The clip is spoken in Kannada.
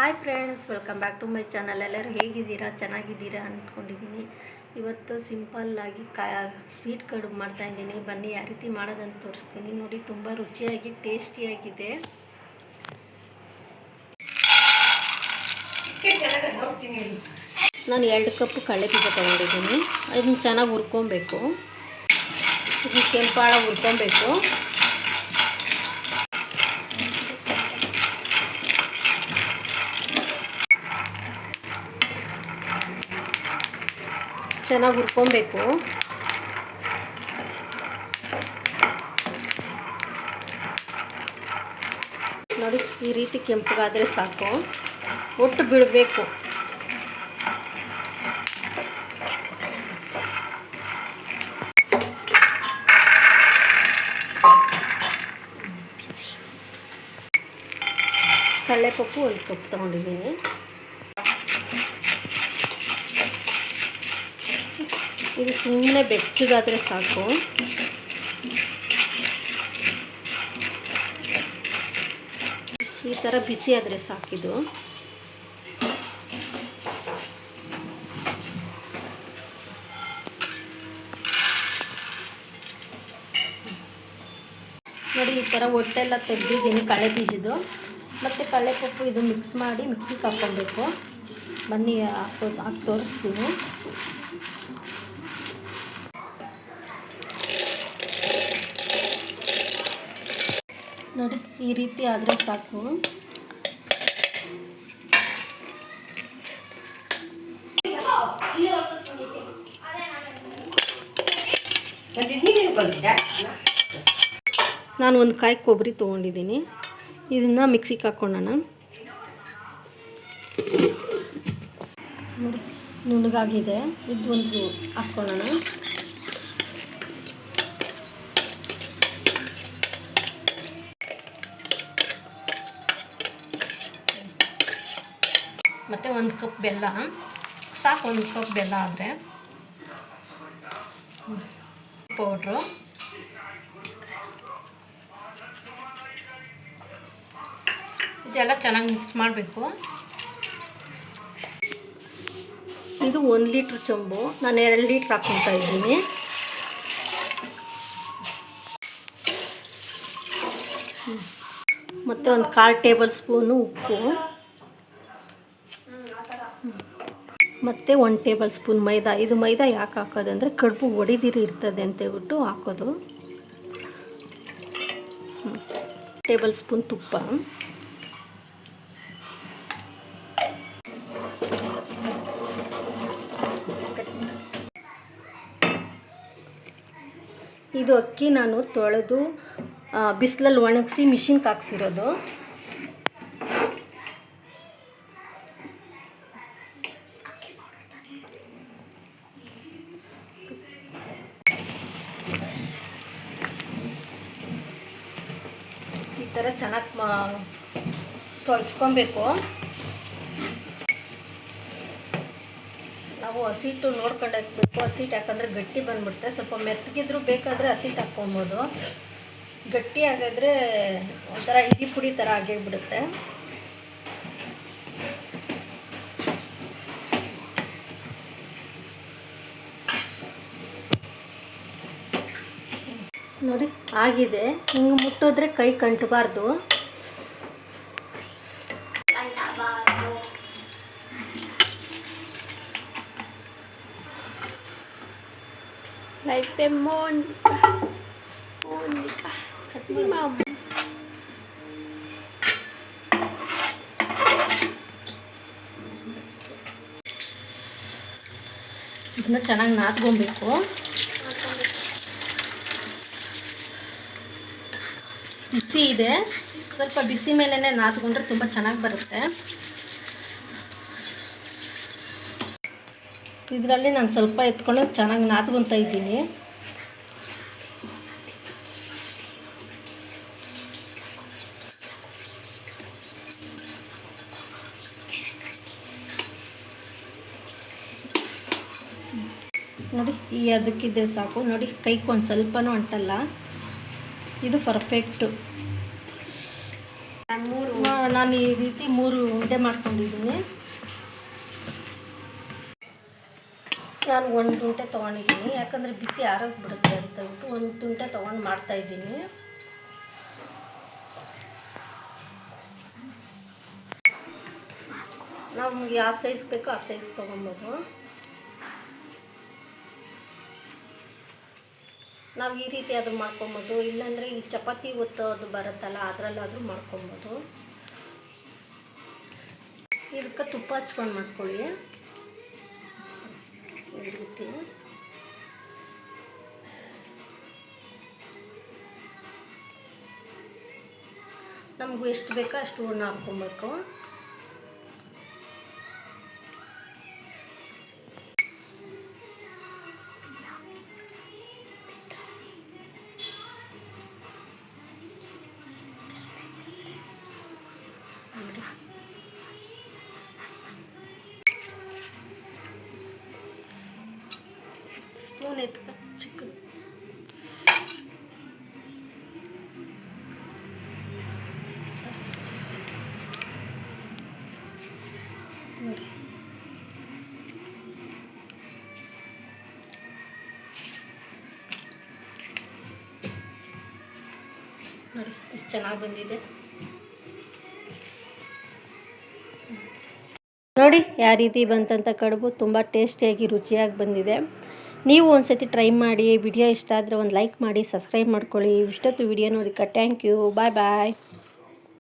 Hi friends welcome back to my channel ಎಲ್ಲರೂ ಹೇಗಿದ್ದೀರಾ? ಚೆನ್ನಾಗಿದ್ದೀರಾ ಅಂದ್ಕೊಂಡಿದ್ದೀನಿ. ಇವತ್ತು ಸಿಂಪಲ್ಲಾಗಿ ಕಾ ಸ್ವೀಟ್ ಕಡುಬು ಮಾಡ್ತಾಯಿದ್ದೀನಿ ಬನ್ನಿ ಯಾವ ರೀತಿ ಮಾಡೋದಂತ ತೋರಿಸ್ತೀನಿ. ನೋಡಿ ತುಂಬ ರುಚಿಯಾಗಿ ಟೇಸ್ಟಿಯಾಗಿದೆ ನಾನು ಎರಡು ಕಪ್ ಕಳೆ ಬೀಜ ತೊಗೊಂಡಿದ್ದೀನಿ. ಅದನ್ನು ಚೆನ್ನಾಗಿ ಹುರ್ಕೊಬೇಕು. ಕೆಂಪಾಳ ಹುರ್ಕೊಬೇಕು. ಚೆನ್ನಾಗಿ ಹುರ್ಕೊಬೇಕು. ನೋಡಿ ಈ ರೀತಿ ಕೆಂಪಗಾದರೆ ಸಾಕು. ಒಟ್ಟು ಬಿಡಬೇಕು. ಕಡಲೆಪಪ್ಪು ಒಂದು ಕಪ್ ತೊಗೊಂಡಿದ್ದೀನಿ. ಇದು ಸುಮ್ಮನೆ ಬೆಚ್ಚಗಾದರೆ ಸಾಕು. ಈ ಥರ ಬಿಸಿ ಆದರೆ ಸಾಕಿದು. ನೋಡಿ ಈ ಥರ ಹೊಟ್ಟೆಲ್ಲ ತೆಗೆದಿದ್ದೀನಿ ಕಳೆ ಬೀಜದ್ದು. ಮತ್ತು ಕಡಲೆಪಪ್ಪು ಇದು ಮಿಕ್ಸ್ ಮಾಡಿ ಮಿಕ್ಸಿಗೆ ಹಾಕ್ಕೊಬೇಕು. ಬನ್ನಿ ಹಾಕೋ ಹಾಕಿ ತೋರಿಸ್ತೀನಿ. ನೋಡಿ, ಈ ರೀತಿ ಆದರೆ ಸಾಕು. ನಾನು ಒಂದು ಕಾಯಿ ಕೊಬ್ಬರಿ ತೊಗೊಂಡಿದ್ದೀನಿ. ಇದನ್ನು ಮಿಕ್ಸಿಗೆ ಹಾಕ್ಕೊಳ್ಳೋಣ ನೋಡಿ, ನುಣ್ಣಗಾಗಿದೆ. ಇದು ಒಂದು ಹಾಕ್ಕೊಳ್ಳೋಣ ಒಂದು ಕಪ್ ಬೆಲ್ಲ. ಸಾಕು, ಒಂದು ಕಪ್ ಬೆಲ್ಲ ಆದರೆ. ಪೌಡ್ರು. ಇದೆಲ್ಲ ಚೆನ್ನಾಗಿ ಮಿಕ್ಸ್ ಮಾಡಬೇಕು. ಇದು ಒಂದು ಲೀಟ್ರ್ ಚೊಂಬು. ನಾನು ಎರಡು ಲೀಟ್ರ್ ಹಾಕ್ಕೊತಾ ಇದ್ದೀನಿ. ಮತ್ತು ಒಂದು ಕಾಲು ಟೇಬಲ್ ಸ್ಪೂನು ಉಪ್ಪು. ಮತ್ತು ಒನ್ ಟೇಬಲ್ ಸ್ಪೂನ್ ಮೈದಾ. ಇದು ಮೈದಾ ಯಾಕೆ ಹಾಕೋದು ಅಂದರೆ ಕಡುಬು ಒಡಿದಿರಿ ಇರ್ತದೆ ಅಂತೇಳ್ಬಿಟ್ಟು ಹಾಕೋದು. ಟೇಬಲ್ ಸ್ಪೂನ್ ತುಪ್ಪ. ಇದು ಅಕ್ಕಿ ನಾನು ತೊಳೆದು ಬಿಸಿಲಲ್ಲಿ ಒಣಗಿಸಿ ಮಿಷಿನ್ಗೆ ಹಾಕ್ಸಿರೋದು. ಥರ ಚೆನ್ನಾಗಿ ಮಾ, ತೊಳ್ಸ್ಕೊಬೇಕು. ನಾವು ಹಸಿಟ್ಟು ನೋಡ್ಕೊಂಡು ಹಾಕ್ಬೇಕು. ಹಸಿಟ್ಟು ಯಾಕಂದರೆ ಗಟ್ಟಿ ಬಂದ್ಬಿಡುತ್ತೆ. ಸ್ವಲ್ಪ ಮೆತ್ತಗಿದ್ರು ಬೇಕಾದರೆ ಹಸಿಟ್ಟು ಹಾಕ್ಕೊಬೋದು. ಗಟ್ಟಿ ಆಗಿದ್ರೆ ಒಂಥರ ಇಡಿ ಪುಡಿ ಥರ ಆಗೇ ನೋಡಿ. ಆಗಿದೆ. ಹಿಂಗೆ ಮುಟ್ಟಿದ್ರೆ ಕೈ ಕಂಟಬಾರ್ದು. ಇದನ್ನ ಚೆನ್ನಾಗಿ ನಾದ್ಕೊಬೇಕು. ಬಿಸಿ ಇದೆ. ಸ್ವಲ್ಪ ಬಿಸಿ ಮೇಲೇ ನಾದ್ಕೊಂಡ್ರೆ ತುಂಬ ಚೆನ್ನಾಗಿ ಬರುತ್ತೆ. ಇದರಲ್ಲಿ ನಾನು ಸ್ವಲ್ಪ ಎತ್ಕೊಂಡು ಚೆನ್ನಾಗಿ ನಾದ್ಕೊತಾ ಇದ್ದೀನಿ. ನೋಡಿ, ಈ ಅದಕ್ಕಿದೆ ಸಾಕು. ನೋಡಿ ಕೈಗೆ ಒಂದು ಸ್ವಲ್ಪನೂ ಅಂಟಲ್ಲ. ಇದು ಪರ್ಫೆಕ್ಟು ಮೂರು ನಾನು ಈ ರೀತಿ ಮೂರು ಉಂಡೆ ಮಾಡ್ಕೊಂಡಿದ್ದೀನಿ. ನಾನು ಒಂದು ಉಂಡೆ ತೊಗೊಂಡಿದ್ದೀನಿ. ಯಾಕಂದರೆ ಬಿಸಿ ಆರೋಗ್ಯ ಬಿಡುತ್ತೆ ಅಂತ ಹೇಳ್ಬಿಟ್ಟು ಒಂದು ಉಂಡೆ ತೊಗೊಂಡು ಮಾಡ್ತಾಯಿದ್ದೀನಿ ನಮ್ಗೆ ಯಾವ ಸೈಜ್ ಬೇಕೋ ಆ ಸೈಜ್ ತೊಗೊಬೋದು. ನಾವು ಈ ರೀತಿ ಅದು ಮಾಡ್ಕೊಬೋದು. ಇಲ್ಲಾಂದರೆ ಈ ಚಪಾತಿ ಒತ್ತೋದು ಬರುತ್ತಲ್ಲ, ಅದರಲ್ಲಾದರೂ ಮಾಡ್ಕೊಬೋದು. ಇದಕ್ಕೆ ತುಪ್ಪ ಹಚ್ಕೊಂಡು ಮಾಡ್ಕೊಳ್ಳಿ. ಈ ರೀತಿ ನಮಗೂ ಎಷ್ಟು ಬೇಕೋ ಅಷ್ಟು ಹೂರ್ಣ ಹಾಕ್ಕೊಬೇಕು. ಸ್ಪೂನ್ ಚಿಕ್ಕದು ನೋಡಿ. ನೋಡಿ, ಎಷ್ಟು ಚೆನ್ನಾಗಿ ಬಂದಿದೆ. ನೋಡಿ, ಯಾವ ರೀತಿ ಬಂತಂತ ಕಡುಬು, ತುಂಬ ಟೇಸ್ಟಿಯಾಗಿ ರುಚಿಯಾಗಿ ಬಂದಿದೆ. ನೀವು ಒಂದು ಸತಿ ಟ್ರೈ ಮಾಡಿ ವಿಡಿಯೋ ಇಷ್ಟ ಆದರೆ ಒಂದು ಲೈಕ್ ಮಾಡಿ ಸಬ್ಸ್ಕ್ರೈಬ್ ಮಾಡ್ಕೊಳ್ಳಿ. ಇಷ್ಟೊತ್ತು ವಿಡಿಯೋ ನೋಡಿಕ ಥ್ಯಾಂಕ್ ಯು ಬಾಯ್ ಬಾಯ್